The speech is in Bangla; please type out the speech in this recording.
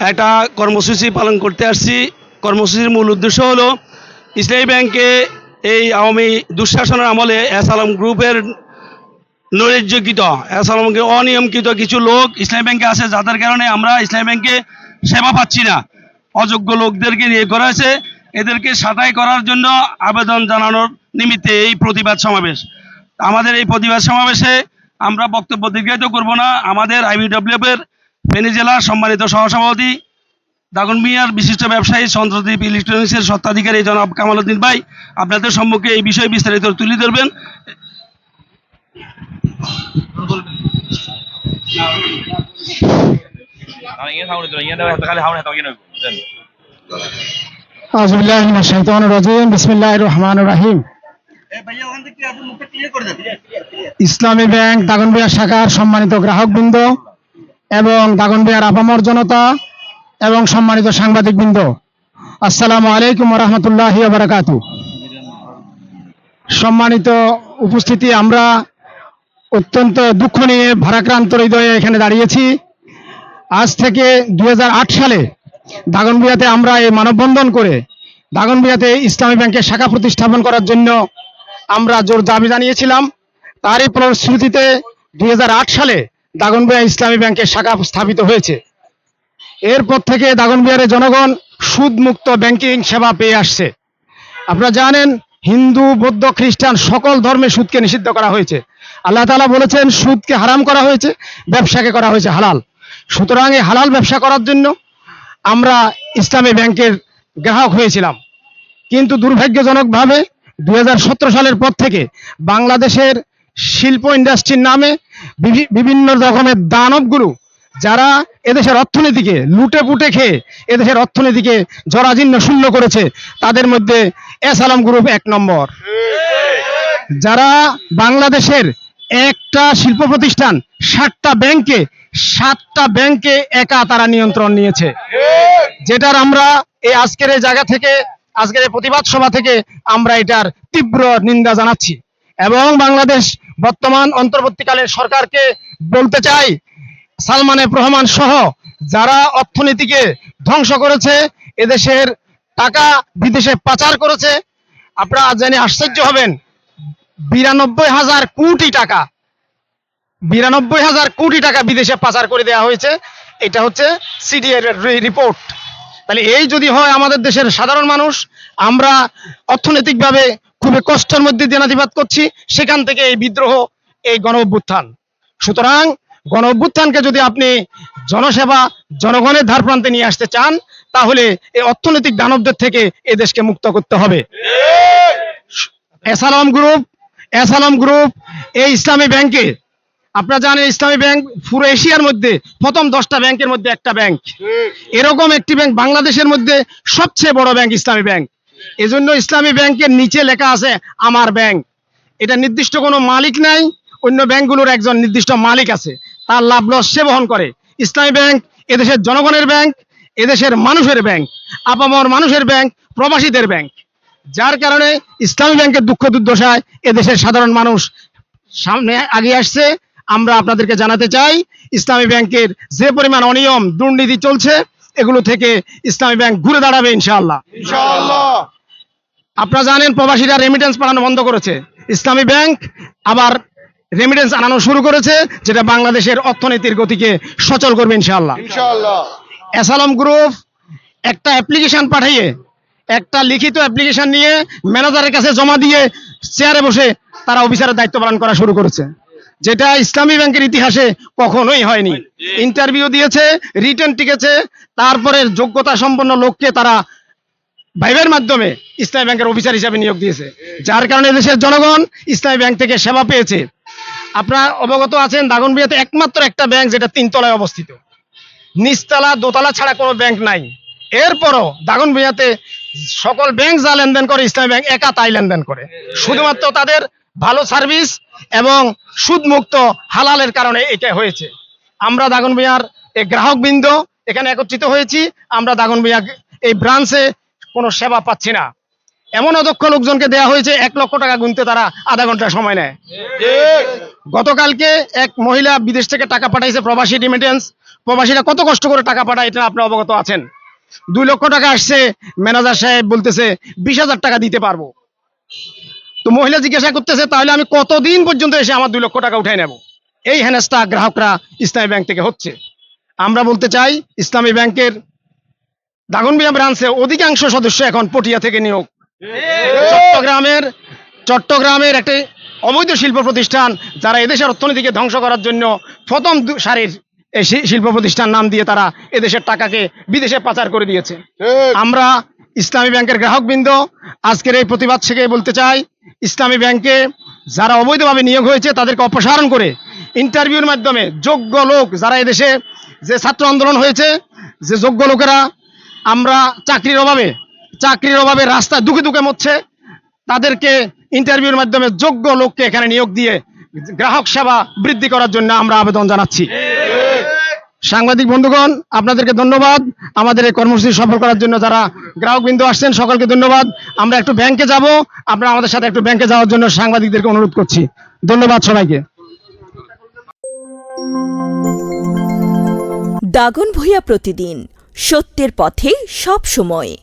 একটা কর্মসূচি পালন করতে আসছি। কর্মসূচির মূল উদ্দেশ্য হলো, ইসলামী ব্যাংকে এই আওয়ামী দুঃশাসনের আমলে এস আলম গ্রুপের নৈরাজ্যকৃত, এস আলমকে অনিয়মকৃত কিছু লোক ইসলামী ব্যাংকে আছে, যাদের কারণে আমরা ইসলামী ব্যাংকে সেবা পাচ্ছি না। অযোগ্য লোকদেরকে নিয়ে করা হয়েছে। এদেরকে সাটাই করার জন্য আবেদন জানানোর নিমিত্তে এই প্রতিবাদ সমাবেশ। আমাদের এই প্রতিবাদ সমাবেশে আমরা বক্তব্য দীর্ঘায়িত করব না। আমাদের আইবিডব্লিউএফ এর ফেনী জেলার সম্মানিত সহসভাপতি দাগন মিয়ার বিশিষ্ট ব্যবসায়ী চন্দ্রদ্বীপ ইলেকট্রনিক্সের স্বত্বাধিকারী জনাব কামাল উদ্দিন ভাই আপনাদের সম্মুখে এই বিষয়ে বিস্তারিত তুলে ধরবেন। ইসলামী ব্যাংক দাগনবিয়া শাখার সম্মানিত গ্রাহক গ্রাহকবৃন্দ এবং দাগনবিয়ার আপামর জনতা এবং সম্মানিত সাংবাদিকবৃন্দ, আসসালামু আলাইকুম রহমতুল্লাহি বারাকাতু সম্মানিত উপস্থিতি, আমরা অত্যন্ত দুঃখ নিয়ে, ভারাক্রান্ত হৃদয়ে এখানে দাঁড়িয়েছি। আজ থেকে দুই হাজার আট সালে দাগনবিয়াতে আমরা এই মানববন্ধন করে দাগনবিয়াতে ইসলামী ব্যাংকের শাখা প্রতিস্থাপন করার জন্য আমরা জোর দাবি জানিয়েছিলাম। তারই ফলশ্রুতিতে দুই হাজার আট সালে দাগনবিয়া ইসলামী ব্যাংকের শাখা স্থাপিত হয়েছে। এরপর থেকে দাগনবিহারের জনগণ সুদ মুক্ত ব্যাংকিং সেবা পেয়ে আসছে। আপনারা জানেন, হিন্দু, বৌদ্ধ, খ্রিস্টান সকল ধর্মে সুদকে নিষিদ্ধ করা হয়েছে। আল্লাহ তালা বলেছেন, সুদকে হারাম করা হয়েছে, ব্যবসাকে করা হয়েছে হালাল। সুতরাং এই হালাল ব্যবসা করার জন্য আমরা ইসলামী ব্যাংকের গ্রাহক হয়েছিলাম। কিন্তু দুর্ভাগ্যজনকভাবে দুই হাজার সতেরো সালের পর থেকে বাংলাদেশের শিল্প ইন্ডাস্ট্রির নামে বিভিন্ন রকমের দানবগুলো যারা এদেশের অর্থনীতিকে লুটে পুটে খেয়ে এদেশের অর্থনীতিকে জরাজীর্ণ শূন্য করেছে, তাদের মধ্যে এস আলম গ্রুপ এক নম্বর। যারা বাংলাদেশের একটা শিল্প প্রতিষ্ঠান, সাতটা ব্যাংকে সাতটা ব্যাংকে একা তারা নিয়ন্ত্রণ নিয়েছে। যেটার আমরা এই আজকের এই জায়গা থেকে, আজকের এই প্রতিবাদ সভা থেকে আমরা এটার তীব্র নিন্দা জানাচ্ছি। এবং বাংলাদেশ বর্তমান অন্তর্বর্তীকালীন সরকারকে বলতে চাই, সালমান রহমান সহ যারা অর্থনীতিকে ধ্বংস করেছে, এদেশের টাকা বিদেশে পাচার করেছে, আপনারা জেনে আশ্চর্য হবেন, বিরানব্বই হাজার কোটি টাকা, বিরানব্বই হাজার কোটি টাকা বিদেশে পাচার করে দেওয়া হয়েছে, এটা হচ্ছে সিডিএর রিপোর্ট। তাহলে এই যদি হয় আমাদের দেশের সাধারণ মানুষ, আমরা অর্থনৈতিকভাবে খুবই কষ্টের মধ্যে দিনাতিপাত করছি, সেখান থেকে এই বিদ্রোহ, এই গণ অভ্যুত্থান। সুতরাং গণ অভ্যুত্থানকে যদি আপনি জনসেবা, জনগণের ধার প্রান্তে নিয়ে আসতে চান, তাহলে এই অর্থনৈতিক দানবদের থেকে এ দেশকে মুক্ত করতে হবে। এসালাম গ্রুপ এসালাম গ্রুপ, এই ইসলামী ব্যাংকে। আপনারা জানেন ইসলামী ব্যাংক পুরো এশিয়ার মধ্যে প্রথম দশটা ব্যাংকের মধ্যে একটা ব্যাংক। এরকম একটি ব্যাংক বাংলাদেশের মধ্যে সবচেয়ে বড় ব্যাংক ইসলামী ব্যাংক। এজন্য ইসলামী ব্যাংকের নিচে লেখা আছে, আমার ব্যাংক। এটা নির্দিষ্ট কোনো মালিক নাই, অন্য ব্যাংকগুলোর একজন নির্দিষ্ট মালিক আছে। তার লাভ লস সে বহন করে। ইসলামী ব্যাংক এদেশের জনগণের ব্যাংক, এদেশের মানুষের ব্যাংক, আপামর মানুষের ব্যাংক, প্রবাসীদের ব্যাংক। যার কারণে ইসলামী ব্যাংকের দুঃখ দুর্দশায় এদেশের সাধারণ মানুষ সামনে আগে আসছে। আমরা আপনাদেরকে জানাতে চাই, ইসলামী ব্যাংকের যে পরিমাণ অনিয়ম, দুর্নীতি চলছে এগুলো থেকে ইসলামী ব্যাংক ঘুরে দাঁড়াবে ইনশাআল্লাহ। আপনারা জানেন প্রবাসীরা রেমিটেন্স পাঠানো বন্ধ করেছে। ইসলামী ব্যাংক আবার রেমিটেন্স আনানো শুরু করেছে যেটা বাংলাদেশের অর্থনীতির গতিকে সচল করবে ইনশাআল্লাহ। এসালাম গ্রুপ একটা অ্যাপ্লিকেশন পাঠিয়ে একটা লিখিত অ্যাপ্লিকেশন নিয়ে ম্যানেজারের কাছে জমা দিয়ে চেয়ারে বসে তারা অফিসারের দায়িত্ব পালন করা শুরু করেছে। যেটা ইসলামী ব্যাংকের ইতিহাসে কখনোই হয়নি। ইন্টারভিউ দিয়েছে রিটার্ন টিকেছে তারপরে যোগ্যতা সম্পন্ন লোককে তারা ভাইবের মাধ্যমে ইসলামী ব্যাংকের অফিসার হিসাবে নিয়োগ দিয়েছে। যার কারণে দেশের জনগণ ইসলামী ব্যাংক থেকে সেবা পেয়েছে। আপনারা অবগত আছেন দাগনবিয়াতে একমাত্র একটা ব্যাংক যেটা তিনতলায় অবস্থিত। নিচতলা দোতলা ছাড়া কোনো ব্যাংক নাই। এরপরও দাগনভূঞাতে সকল ব্যাংক যা লেনদেন করে ইসলামী ব্যাংক একা তাই লেনদেন করে। শুধুমাত্র তাদের ভালো সার্ভিস এবং সুদমুক্ত হালালের কারণে এটা হয়েছে। আমরা দাগনভূঞার এই গ্রাহকবৃন্দ এখানে একত্রিত হয়েছি। আমরা দাগনভূঞা এই ব্রাঞ্চে কোনো সেবা পাচ্ছি না। এমন অদক্ষ লোকজনকে দেওয়া হয়েছে, এক লক্ষ টাকা গুনতে তারা আধা ঘণ্টা সময় নেয়। গতকালকে এক মহিলা বিদেশ থেকে টাকা পাঠাইছে প্রবাসী রিমিটেন্স প্রবাসীরা কত কষ্ট করে টাকা পাঠায় এটা আপনি অবগত আছেন। দুই লক্ষ টাকা আসছে, ম্যানেজার সাহেব বলতেছে, বিশ হাজার টাকা দিতে পারব। তো মহিলা জিজ্ঞাসা করতেছে তাহলে আমি কতদিন পর্যন্ত এসে আমার দুই লক্ষ টাকা উঠাই নেব? এই হেনেস্তা গ্রাহকরা ইসলামী ব্যাংক থেকে হচ্ছে। আমরা বলতে চাই ইসলামী ব্যাংকের দাগনবিয়া ব্রাঞ্চে অধিকাংশ সদস্য এখন পটিয়া থেকে নিয়োগ। চট্টগ্রামের চট্টগ্রামের একটি অবৈধ শিল্প প্রতিষ্ঠান যারা এদেশের অর্থনীতিকে ধ্বংস করার জন্য প্রথম দু- সারির এই শিল্প প্রতিষ্ঠান নাম দিয়ে তারা এদেশের টাকাকে বিদেশে পাচার করে দিয়েছে। আমরা ইসলামী ব্যাংকের গ্রাহকবৃন্দ আজকের এই প্রতিবাদ থেকে বলতে চাই ইসলামী ব্যাংকে যারা অবৈধভাবে নিয়োগ হয়েছে, তাদেরকে অপসারণ করে ইন্টারভিউর মাধ্যমে যোগ্য লোক যারা এদেশে যে ছাত্র আন্দোলন হয়েছে, যে যোগ্য লোকেরা আমরা চাকরির অভাবে চাকরির অভাবে রাস্তায় দুঃখে দুঃখে মরছে, তাদেরকে ইন্টারভিউর মাধ্যমে যোগ্য লোককে এখানে নিয়োগ দিয়ে গ্রাহক সেবা বৃদ্ধি করার জন্য আমরা আবেদন জানাচ্ছি। সাংবাদিক বন্ধুগণ, আপনাদেরকে ধন্যবাদ। আমাদের এই কর্মসূচি সফল করার জন্য যারা গ্রাহক বিন্দু আসছেন, সকলকে ধন্যবাদ। আমরা একটু ব্যাংকে যাব। আপনারা আমাদের সাথে একটু ব্যাংকে যাওয়ার জন্য সাংবাদিকদেরকে অনুরোধ করছি। ধন্যবাদ সবাইকে। দাগন ভূয়া প্রতিদিন, সত্যের পথে সব সময়।